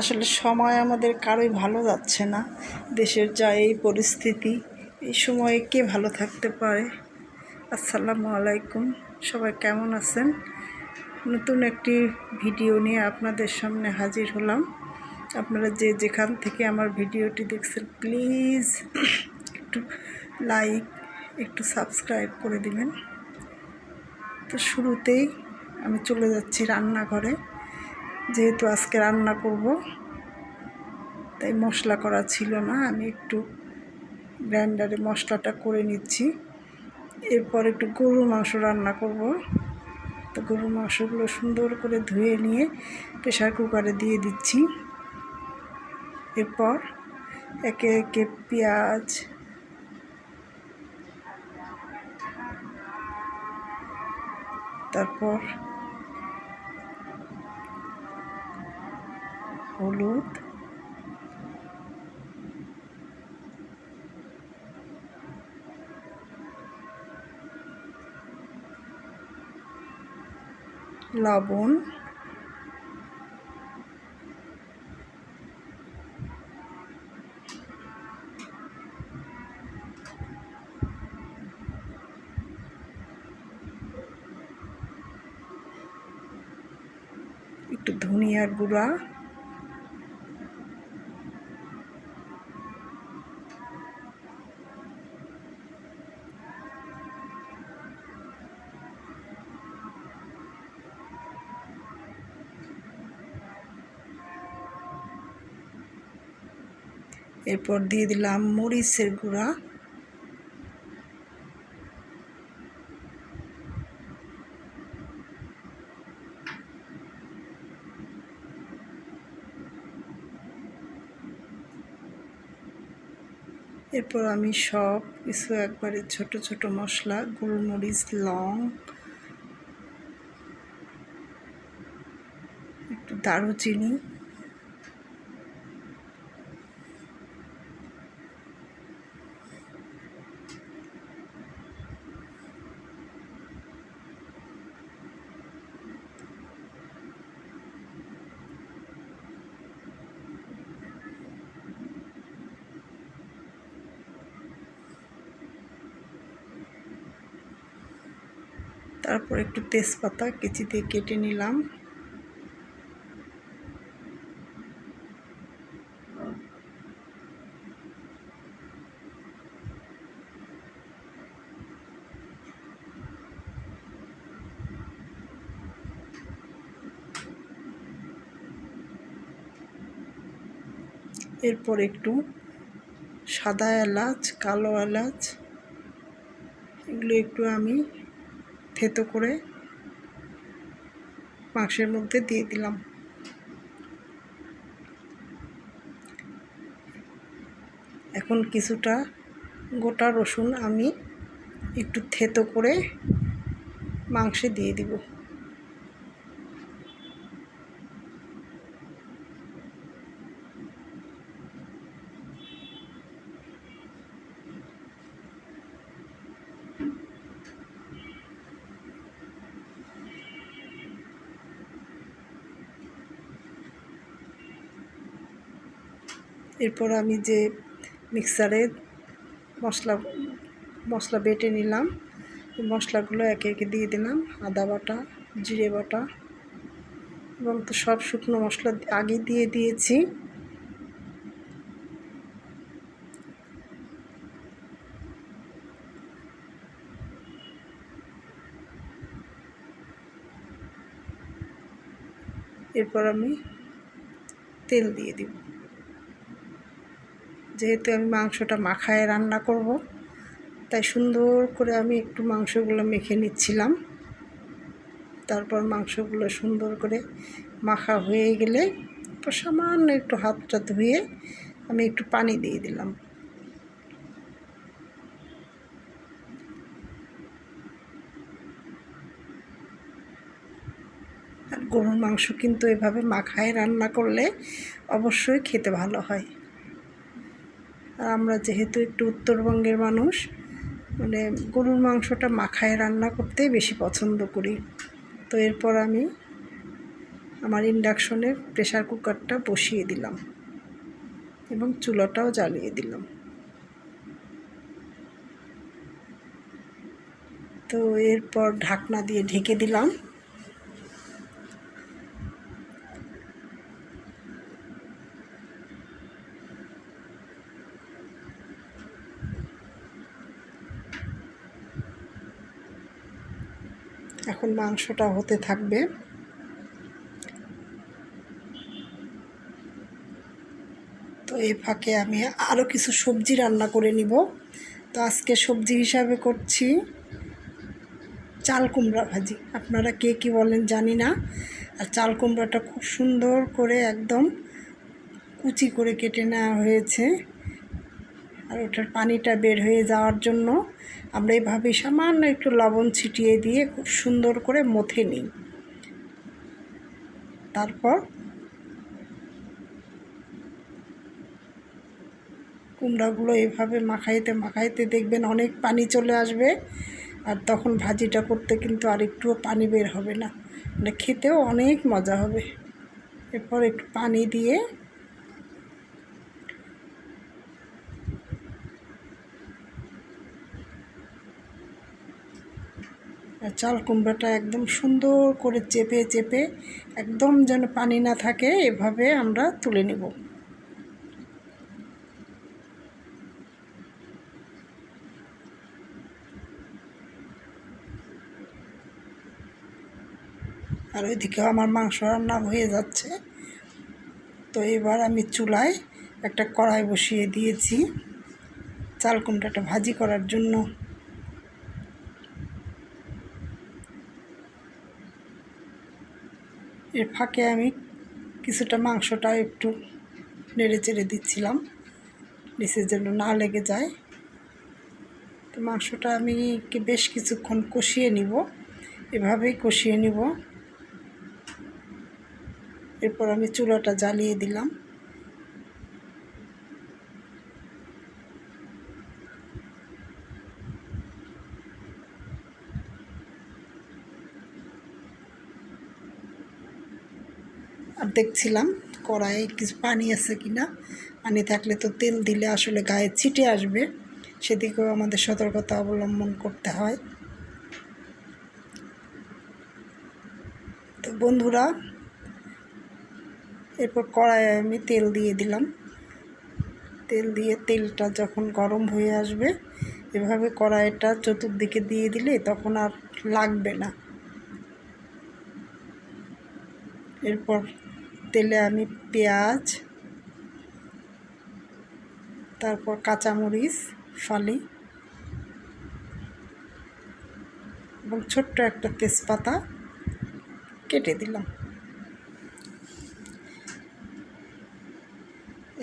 আসলে সময় আমাদের কারোই ভালো যাচ্ছে না। দেশের যা এই পরিস্থিতি, এই সময়ে কে ভালো থাকতে পারে? আসসালামু আলাইকুম। সবাই কেমন আছেন? নতুন একটি ভিডিও নিয়ে আপনাদের সামনে হাজির হলাম। আপনারা যে যেখান থেকে আমার ভিডিওটি দেখছেন, প্লিজ একটু লাইক, একটু সাবস্ক্রাইব করে দিবেন। তো শুরুতেই আমি চলে যাচ্ছি রান্নাঘরে। যেহেতু আজকে রান্না করব, তাই মশলা করা ছিল না, আমি একটু গ্রাইন্ডারে মশলাটা করে নিচ্ছি। এরপর একটু গরুর মাংস রান্না করব। তো গরুর মাংসগুলো সুন্দর করে ধুয়ে নিয়ে প্রেশার কুকারে দিয়ে দিচ্ছি। এরপর একে একে পেঁয়াজ, তারপর হলুদ। লবণ। একটু ধনিয়ার গুঁড়া। এরপর দিয়ে দিলাম মরিচের গুঁড়া। এরপর আমি সব কিছু একবারে ছোট ছোট মশলা, গোলমরিচ, লং, একটু দারুচিনি তারপর একটু তেজপাতা কেচি দিয়ে কেটে নিলাম। এরপর একটু সাদা এলাচ, কালো এলাচ, এগুলো একটু আমি থেতো করে মাংসের মধ্যে দিয়ে দিলাম। এখন কিছুটা গোটা রসুন আমি একটু থেতো করে মাংসে দিয়ে দিব। এরপর আমি যে মিক্সারে মশলা মশলা বেটে নিলাম। মশলাগুলো একে একে দিয়ে দিলাম, আদা বাটা, জিরে বাটা এবং তো সব শুকনো মশলা আগে দিয়ে দিয়েছি। এরপর আমি তেল দিয়ে দিব। যেহেতু আমি মাংসটা মাখায় রান্না করব, তাই সুন্দর করে আমি একটু মাংসগুলো মেখে নিচ্ছিলাম। তারপর মাংসগুলো সুন্দর করে মাখা হয়ে গেলে সামান্য একটু হাতটা ধুয়ে আমি একটু পানি দিয়ে দিলাম। আর গরুর মাংস কিন্তু এভাবে মাখায় রান্না করলে অবশ্যই খেতে ভালো হয়। আর আমরা যেহেতু একটু উত্তরবঙ্গের মানুষ মানে গরুর মাংসটা মাখায় রান্না করতেই বেশি পছন্দ করি। তো এরপর আমি আমার ইন্ডাকশনে প্রেশার কুকারটা বসিয়ে দিলাম এবং চুলাটাও জ্বালিয়ে দিলাম। তো এরপর ঢাকনা দিয়ে ঢেকে দিলাম। এখন মাংসটা হতে থাকবে। তো এই ফাঁকে আমি আরও কিছু সবজি রান্না করে নিব। তো আজকে সবজি হিসাবে করছি চাল কুমড়া ভাজি। আপনারা কে কী বলেন জানি না। আর চাল কুমড়াটা খুব সুন্দর করে একদম কুচি করে কেটে নেওয়া হয়েছে। আর ওটার পানিটা বের হয়ে যাওয়ার জন্য আমরা এইভাবে সামান্য একটু লবণ ছিটিয়ে দিয়ে খুব সুন্দর করে মথে নিই। তারপর কুমড়াগুলো এভাবে মাখাইতে মাখাইতে দেখবেন অনেক পানি চলে আসবে আর তখন ভাজিটা করতে কিন্তু আর একটুও পানি বের হবে না। মানে খেতেও অনেক মজা হবে। এরপর একটু পানি দিয়ে চাল কুমড়োটা একদম সুন্দর করে চেপে চেপে একদম যেন পানি না থাকে, এভাবে আমরা তুলে নেব। আর ওইদিকেও আমার মাংস রান্না হয়ে যাচ্ছে। তো এবার আমি চুলায় একটা কড়াই বসিয়ে দিয়েছি। চাল কুমড়াটা ভাজি করার জন্য এর ফাঁকে আমি কিছুটা মাংসটা একটু নেড়ে চেড়ে দিচ্ছিলাম। নিচের জন্য না লেগে যায়। তো মাংসটা আমি বেশ কিছুক্ষণ কষিয়ে নিব। এভাবেই কষিয়ে নিব। এরপর আমি চুলাটা জ্বালিয়ে দিলাম। দেখছিলাম, কড়াইয়ে কিছু পানি আছে কি না পানি থাকলে তো তেল দিলে আসলে গায়ে ছিটে আসবে। সেদিকেও আমাদের সতর্কতা অবলম্বন করতে হয়। তো বন্ধুরা, এরপর কড়াইয়ে আমি তেল দিয়ে দিলাম। তেল দিয়ে তেলটা যখন গরম হয়ে আসবে, এভাবে কড়াইটা চতুর্দিকে দিয়ে দিলে তখন আর লাগবে না। এরপর তেলে আমি পেঁয়াজ, তারপর কাঁচামরিচ, ফালি এবং ছোট্ট একটা তেজপাতা কেটে দিলাম।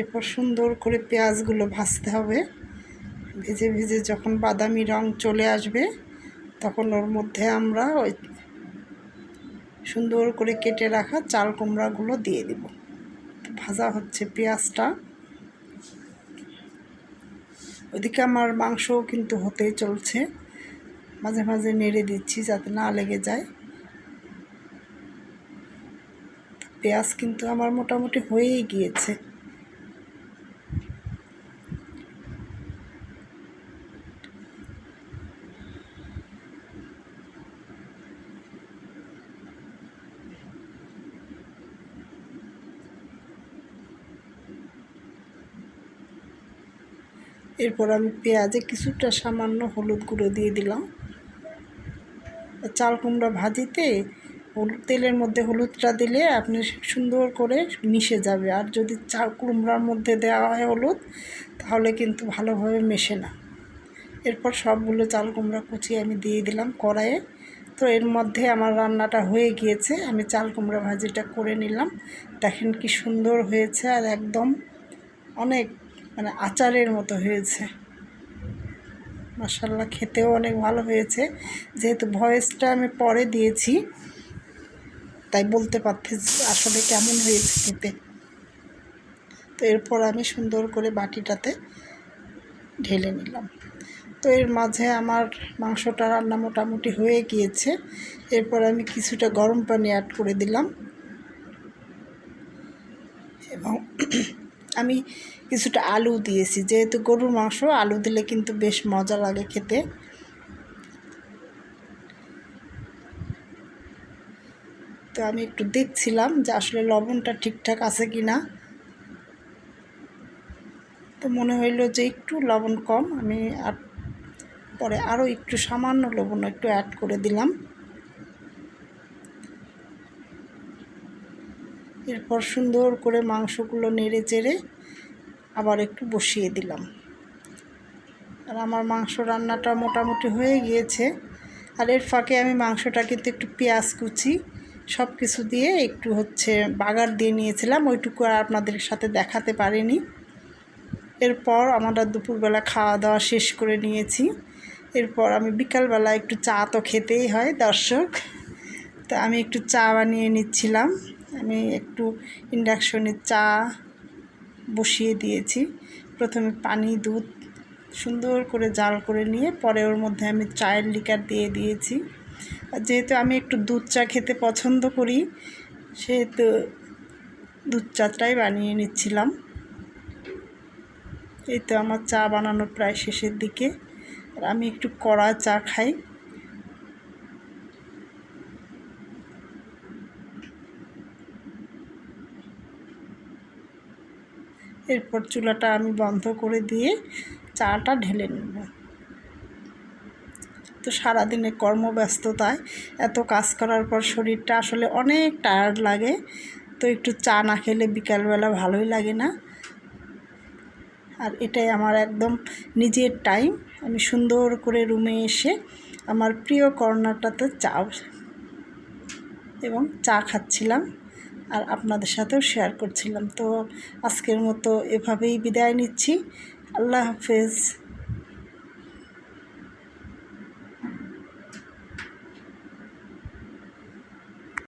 এরপর সুন্দর করে পেঁয়াজগুলো ভাজতে হবে। ভেজে ভেজে যখন বাদামি রং চলে আসবে, তখন ওর মধ্যে আমরা ওই সুন্দর করে কেটে রাখা চাল কুমড়াগুলো দিয়ে দিব। ভাজা হচ্ছে পেঁয়াজটা। ওদিকে আমার মাংসও কিন্তু হতেই চলছে। মাঝে মাঝে নেড়ে দিচ্ছি যাতে না লেগে যায়। পেঁয়াজ কিন্তু আমার মোটামুটি হয়েই গিয়েছে। এরপর আমি পেঁয়াজে কিছুটা সামান্য হলুদ গুঁড়ো দিয়ে দিলাম। চাল কুমড়া ভাজিতে হলুদ তেলের মধ্যে হলুদটা দিলে আপনি সুন্দর করে মিশে যাবে। আর যদি চাল কুমড়ার মধ্যে দেওয়া হয় হলুদ, তাহলে কিন্তু ভালোভাবে মেশে না। এরপর সবগুলো চাল কুমড়া কুচিয়ে আমি দিয়ে দিলাম কড়াইয়ে। তো এর মধ্যে আমার রান্নাটা হয়ে গিয়েছে। আমি চাল কুমড়া ভাজিটা করে নিলাম। দেখেন কি সুন্দর হয়েছে আর একদম অনেক মানে আচারের মতো হয়েছে। মাসাল্লাহ খেতেও অনেক ভালো হয়েছে। যেহেতু ভয়েসটা আমি পরে দিয়েছি, তাই বলতে পারতেছি আসলে কেমন হয়েছে খেতে। তো এরপর আমি সুন্দর করে বাটিটাতে ঢেলে নিলাম। তো এর মাঝে আমার মাংসটা রান্না মোটামুটি হয়ে গিয়েছে। এরপর আমি কিছুটা গরম পানি অ্যাড করে দিলাম। এবং আমি কিছুটা আলু দিয়েছি। যেহেতু গরুর মাংস, আলু দিলে কিন্তু বেশ মজা লাগে খেতে। তো আমি একটু দেখছিলাম যে আসলে লবণটা ঠিকঠাক আছে কি না তো মনে হইল যে একটু লবণ কম, আমি আর পরে আরও একটু সামান্য লবণ একটু অ্যাড করে দিলাম। এরপর সুন্দর করে মাংসগুলো নেড়ে চেড়ে আবার একটু বসিয়ে দিলাম। আর আমার মাংস রান্নাটা মোটামুটি হয়ে গিয়েছে। আর এর ফাঁকে আমি মাংসটা কিন্তু একটু পেঁয়াজ কুচি সব কিছু দিয়ে একটু হচ্ছে বাগার দিয়ে নিয়েছিলাম, ওইটুকু আর আপনাদের সাথে দেখাতে পারিনি। এরপর আমরা দুপুরবেলা খাওয়া দাওয়া শেষ করে নিয়েছি। এরপর আমি বিকালবেলা একটু চা তো খেতেই হয়, দর্শক। তা আমি একটু চা বানিয়ে নিচ্ছিলাম। আমি একটু ইন্ডাকশনে চা বসিয়ে দিয়েছি। প্রথমে পানি, দুধ সুন্দর করে জাল করে নিয়ে পরে ওর মধ্যে আমি চায়ের লিকার দিয়ে দিয়েছি। আর যেহেতু আমি একটু দুধ চা খেতে পছন্দ করি, সেহেতু দুধ চাটাই বানিয়ে নিচ্ছিলাম। এই তো আমার চা বানানো প্রায় শেষের দিকে। আর আমি একটু কড়া চা খাই। এরপর চুলাটা আমি বন্ধ করে দিয়ে চাটা ঢেলে নেব। তো সারাদিনে কর্মব্যস্ততায় এত কাজ করার পর শরীরটা আসলে অনেক টায়ার্ড লাগে। তো একটু চা না খেলে বিকালবেলা ভালোই লাগে না। আর এটাই আমার একদম নিজের টাইম আমি সুন্দর করে রুমে এসে আমার প্রিয় কর্নারটাতে চা এবং চা খাচ্ছিলাম। আর আপনাদের সাথেও শেয়ার করছিলাম। তো আজকের মতো এভাবেই বিদায় নিচ্ছি। আল্লাহ হাফেজ।